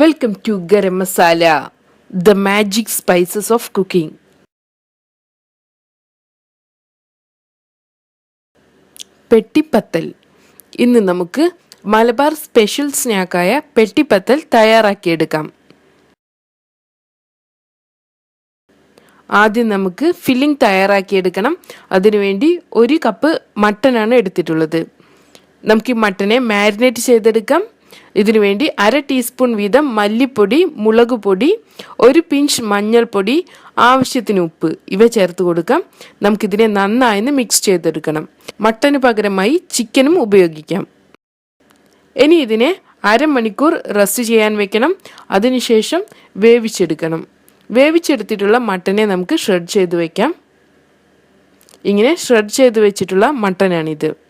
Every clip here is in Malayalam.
Welcome to garam masala the magic spices of cooking പെട്ടിപ്പത്തൽ. ഇന്ന് നമുക്ക് മലബാർ സ്പെഷ്യൽ സ്നാക്കായ പെട്ടിപ്പത്തൽ തയ്യാറാക്കിയെടുക്കാം. ആദ്യം നമുക്ക് ഫില്ലിംഗ് തയ്യാറാക്കിയെടുക്കണം. അതിനുവേണ്ടി ഒരു കപ്പ് മട്ടനാണ് എടുത്തിട്ടുള്ളത്. നമുക്ക് ഈ മട്ടനെ മാരിനേറ്റ് ചെയ്തെടുക്കാം. ഇതിനുവേണ്ടി അര ടീസ്പൂൺ വീതം മല്ലിപ്പൊടി മുളക് പൊടി ഒരു പിഞ്ച് മഞ്ഞൾപ്പൊടി ആവശ്യത്തിന് ഉപ്പ് ഇവ ചേർത്ത് കൊടുക്കാം. നമുക്കിതിനെ നന്നായി മിക്സ് ചെയ്തെടുക്കണം. മട്ടന് പകരമായി ചിക്കനും ഉപയോഗിക്കാം. ഇനി ഇതിനെ അരമണിക്കൂർ റെസ്റ്റ് ചെയ്യാൻ വെക്കണം. അതിനുശേഷം വേവിച്ചെടുക്കണം. വേവിച്ചെടുത്തിട്ടുള്ള മട്ടനെ നമുക്ക് ഷ്രെഡ് ചെയ്ത് വെക്കാം. ഇങ്ങനെ ഷ്രെഡ് ചെയ്ത് വെച്ചിട്ടുള്ള മട്ടനാണിത്.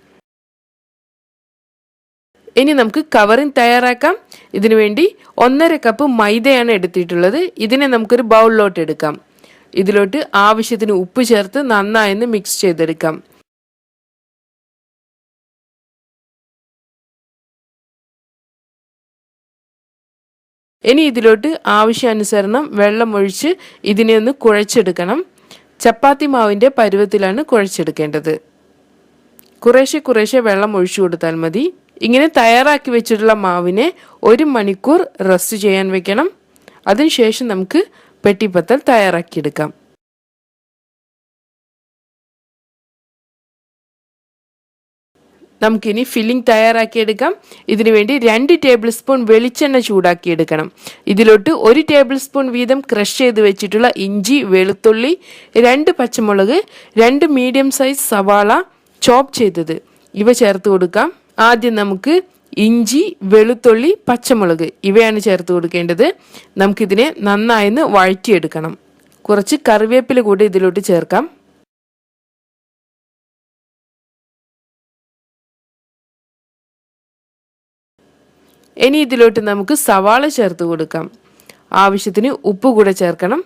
ഇനി നമുക്ക് കവറിങ് തയ്യാറാക്കാം. ഇതിനു വേണ്ടി ഒന്നര കപ്പ് മൈദയാണ് എടുത്തിട്ടുള്ളത്. ഇതിനെ നമുക്കൊരു ബൗളിലോട്ട് എടുക്കാം. ഇതിലോട്ട് ആവശ്യത്തിന് ഉപ്പ് ചേർത്ത് നന്നായി മിക്സ് ചെയ്തെടുക്കാം. ഇനി ഇതിലോട്ട് ആവശ്യാനുസരണം വെള്ളം ഒഴിച്ച് ഇതിനെ ഒന്ന് കുഴച്ചെടുക്കണം. ചപ്പാത്തി മാവിന്റെ പരുവത്തിലാണ് കുഴച്ചെടുക്കേണ്ടത്. കുറേശ്ശെ കുറേശ്ശെ വെള്ളം ഒഴിച്ചു കൊടുത്താൽ മതി. ഇങ്ങനെ തയ്യാറാക്കി വെച്ചിട്ടുള്ള മാവിനെ ഒരു മണിക്കൂർ റെസ്റ്റ് ചെയ്യാൻ വെക്കണം. അതിനുശേഷം നമുക്ക് പെട്ടിപ്പത്തൽ തയ്യാറാക്കിയെടുക്കാം. നമുക്കിനി ഫില്ലിംഗ് തയ്യാറാക്കിയെടുക്കാം. ഇതിനു വേണ്ടി രണ്ട് ടേബിൾ സ്പൂൺ വെളിച്ചെണ്ണ ചൂടാക്കിയെടുക്കണം. ഇതിലോട്ട് ഒരു ടേബിൾ സ്പൂൺ വീതം ക്രഷ് ചെയ്ത് വെച്ചിട്ടുള്ള ഇഞ്ചി വെളുത്തുള്ളി രണ്ട് പച്ചമുളക് രണ്ട് മീഡിയം സൈസ് സവാള ചോപ്പ് ചെയ്തത്. ഇവ ചേർത്ത് കൊടുക്കാം. ആദ്യം നമുക്ക് ഇഞ്ചി വെളുത്തുള്ളി പച്ചമുളക് ഇവയാണ് ചേർത്ത് കൊടുക്കേണ്ടത്. നമുക്കിതിനെ നന്നായി വഴറ്റിയെടുക്കണം. കുറച്ച് കറിവേപ്പില കൂടി ഇതിലോട്ട് ചേർക്കാം. ഇനി ഇതിലോട്ട് നമുക്ക് സവാള ചേർത്ത് കൊടുക്കാം. ആവശ്യത്തിന് ഉപ്പ് കൂടെ ചേർക്കണം.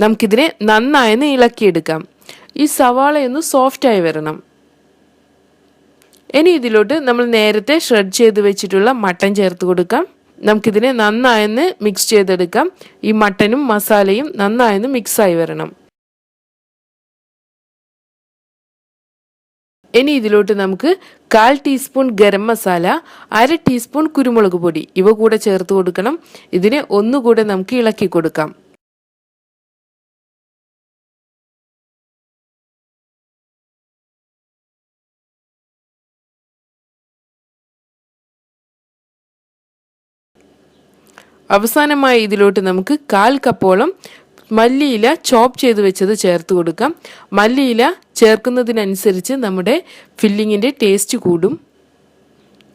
നമുക്കിതിനെ നന്നായി ഇളക്കിയെടുക്കാം. ഈ സവാളയൊന്ന് സോഫ്റ്റായി വരണം. ഇനി ഇതിലോട്ട് നമ്മൾ നേരത്തെ ഷ്രെഡ് ചെയ്ത് വെച്ചിട്ടുള്ള മട്ടൻ ചേർത്ത് കൊടുക്കാം. നമുക്കിതിനെ നന്നായെന്ന് മിക്സ് ചെയ്തെടുക്കാം. ഈ മട്ടനും മസാലയും നന്നായെന്ന് മിക്സായി വരണം. ഇനി ഇതിലോട്ട് നമുക്ക് കാൽ ടീസ്പൂൺ ഗരം മസാല അര ടീസ്പൂൺ കുരുമുളക് പൊടി ഇവ കൂടെ ചേർത്ത് കൊടുക്കണം. ഇതിനെ ഒന്നുകൂടെ നമുക്ക് ഇളക്കി കൊടുക്കാം. അവസാനമായി ഇതിലോട്ട് നമുക്ക് കാൽ കപ്പോളം മല്ലിയില ചോപ്പ് ചെയ്ത് വെച്ചത് ചേർത്ത് കൊടുക്കാം. മല്ലിയില ചേർക്കുന്നതിനനുസരിച്ച് നമ്മുടെ ഫില്ലിങ്ങിന്റെ ടേസ്റ്റ് കൂടും.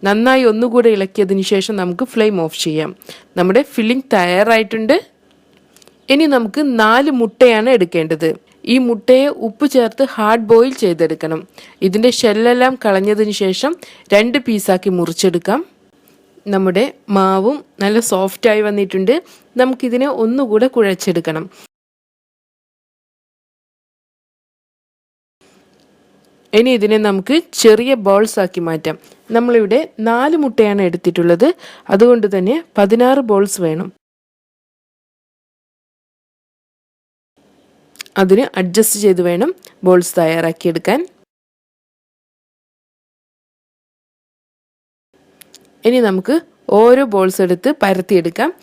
നന്നായി ഒന്നുകൂടെ ഇളക്കിയതിന് ശേഷം നമുക്ക് ഫ്ലെയിം ഓഫ് ചെയ്യാം. നമ്മുടെ ഫില്ലിംഗ് തയ്യാറായിട്ടുണ്ട്. ഇനി നമുക്ക് നാല് മുട്ടയാണ് എടുക്കേണ്ടത്. ഈ മുട്ടയെ ഉപ്പ് ചേർത്ത് ഹാർഡ് ബോയിൽ ചെയ്തെടുക്കണം. ഇതിന്റെ ഷെല്ലെല്ലാം കളഞ്ഞതിന് ശേഷം രണ്ട് പീസാക്കി മുറിച്ചെടുക്കാം. നമ്മുടെ മാവും നല്ല സോഫ്റ്റായി വന്നിട്ടുണ്ട്. നമുക്കിതിനെ ഒന്നുകൂടെ കുഴച്ചെടുക്കണം. ഇനി ഇതിനെ നമുക്ക് ചെറിയ ബോൾസ് ആക്കി മാറ്റാം. നമ്മളിവിടെ നാല് മുട്ടയാണ് എടുത്തിട്ടുള്ളത്. അതുകൊണ്ട് തന്നെ പതിനാറ് ബോൾസ് വേണം. അതിന് അഡ്ജസ്റ്റ് ചെയ്ത് വേണം ബോൾസ് തയ്യാറാക്കിയെടുക്കാൻ. ഇനി നമുക്ക് ഓരോ ബോൾസ് എടുത്ത് പരത്തിയെടുക്കാം.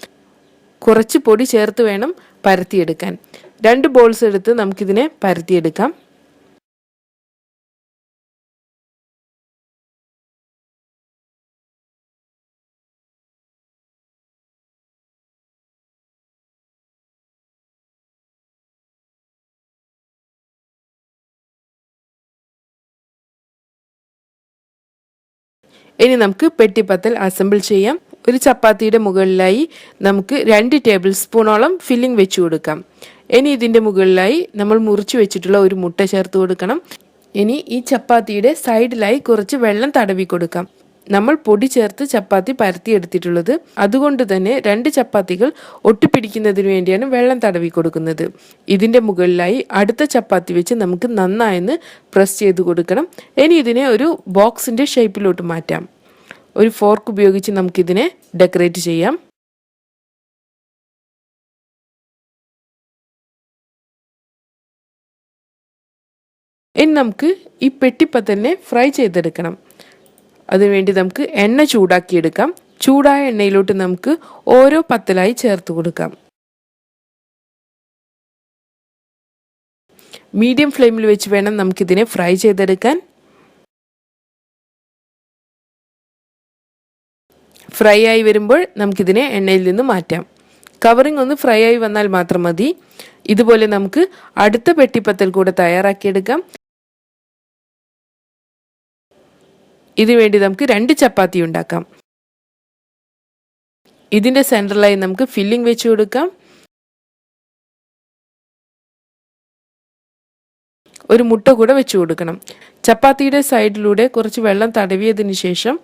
കുറച്ച് പൊടി ചേർത്ത് വേണം പരത്തിയെടുക്കാൻ. രണ്ട് ബോൾസ് എടുത്ത് നമുക്കിതിനെ പരത്തിയെടുക്കാം. ഇനി നമുക്ക് പെട്ടിപ്പത്തൽ അസംബിൾ ചെയ്യാം. ഒരു ചപ്പാത്തിയുടെ മുകളിലായി നമുക്ക് രണ്ട് ടേബിൾ സ്പൂണോളം ഫില്ലിംഗ് വെച്ച് കൊടുക്കാം. ഇനി ഇതിന്റെ മുകളിലായി നമ്മൾ മുറിച്ച് വെച്ചിട്ടുള്ള ഒരു മുട്ട ചേർത്ത് കൊടുക്കണം. ഇനി ഈ ചപ്പാത്തിയുടെ സൈഡിലായി കുറച്ച് വെള്ളം തടവി കൊടുക്കാം. നമ്മൾ പൊടി ചേർത്ത് ചപ്പാത്തി പരത്തി എടുത്തിട്ടുള്ളത് അതുകൊണ്ട് തന്നെ രണ്ട് ചപ്പാത്തികൾ ഒട്ടിപ്പിടിക്കുന്നതിന് വേണ്ടിയാണ് വെള്ളം തടവി കൊടുക്കുന്നത്. ഇതിന്റെ മുകളിലായി അടുത്ത ചപ്പാത്തി വെച്ച് നമുക്ക് നന്നായെന്ന് പ്രസ് ചെയ്ത് കൊടുക്കണം. ഇനി ഇതിനെ ഒരു ബോക്സിന്റെ ഷേപ്പിലോട്ട് മാറ്റാം. ഒരു ഫോർക്ക് ഉപയോഗിച്ച് നമുക്കിതിനെ ഡെക്കറേറ്റ് ചെയ്യാം. ഇനി നമുക്ക് ഈ പെട്ടിപ്പത്തലിനെ ഫ്രൈ ചെയ്തെടുക്കണം. അതിനുവേണ്ടി നമുക്ക് എണ്ണ ചൂടാക്കിയെടുക്കാം. ചൂടായ എണ്ണയിലോട്ട് നമുക്ക് ഓരോ പത്തലായി ചേർത്ത് കൊടുക്കാം. മീഡിയം ഫ്ലെയിമിൽ വെച്ച് വേണം നമുക്കിതിനെ ഫ്രൈ ചെയ്തെടുക്കാൻ. ഫ്രൈ ആയി വരുമ്പോൾ നമുക്കിതിനെ എണ്ണയിൽ നിന്ന് മാറ്റാം. കവറിംഗ് ഒന്ന് ഫ്രൈ ആയി വന്നാൽ മാത്രം മതി. ഇതുപോലെ നമുക്ക് അടുത്ത പെട്ടിപ്പത്തൽ കൂടെ തയ്യാറാക്കിയെടുക്കാം. ഇതിനുവേണ്ടി നമുക്ക് രണ്ട് ചപ്പാത്തി ഉണ്ടാക്കാം. ഇതിന്റെ സെന്ററിലായി നമുക്ക് ഫില്ലിംഗ് വെച്ച് കൊടുക്കാം. ഒരു മുട്ട കൂടെ വെച്ച് കൊടുക്കണം. ചപ്പാത്തിയുടെ സൈഡിലൂടെ കുറച്ച് വെള്ളം തടവിയതിന് ശേഷം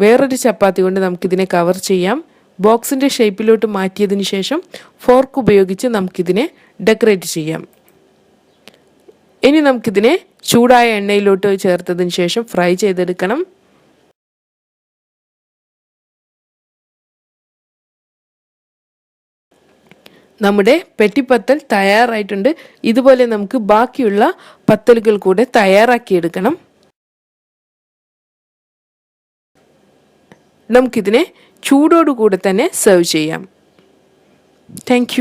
വേറൊരു ചപ്പാത്തി കൊണ്ട് നമുക്കിതിനെ കവർ ചെയ്യാം. ബോക്സിന്റെ ഷേപ്പിലോട്ട് മാറ്റിയതിന് ശേഷം ഫോർക്ക് ഉപയോഗിച്ച് നമുക്കിതിനെ ഡെക്കറേറ്റ് ചെയ്യാം. ഇനി നമുക്കിതിനെ ചൂടായ എണ്ണയിലോട്ട് ചേർത്തതിന് ശേഷം ഫ്രൈ ചെയ്തെടുക്കണം. നമ്മുടെ പെട്ടിപ്പത്തൽ തയ്യാറായിട്ടുണ്ട്. ഇതുപോലെ നമുക്ക് ബാക്കിയുള്ള പത്തലുകൾ കൂടെ തയ്യാറാക്കിയെടുക്കണം. നമുക്കിതിനെ ചൂടോടുകൂടെ തന്നെ സെർവ് ചെയ്യാം. താങ്ക്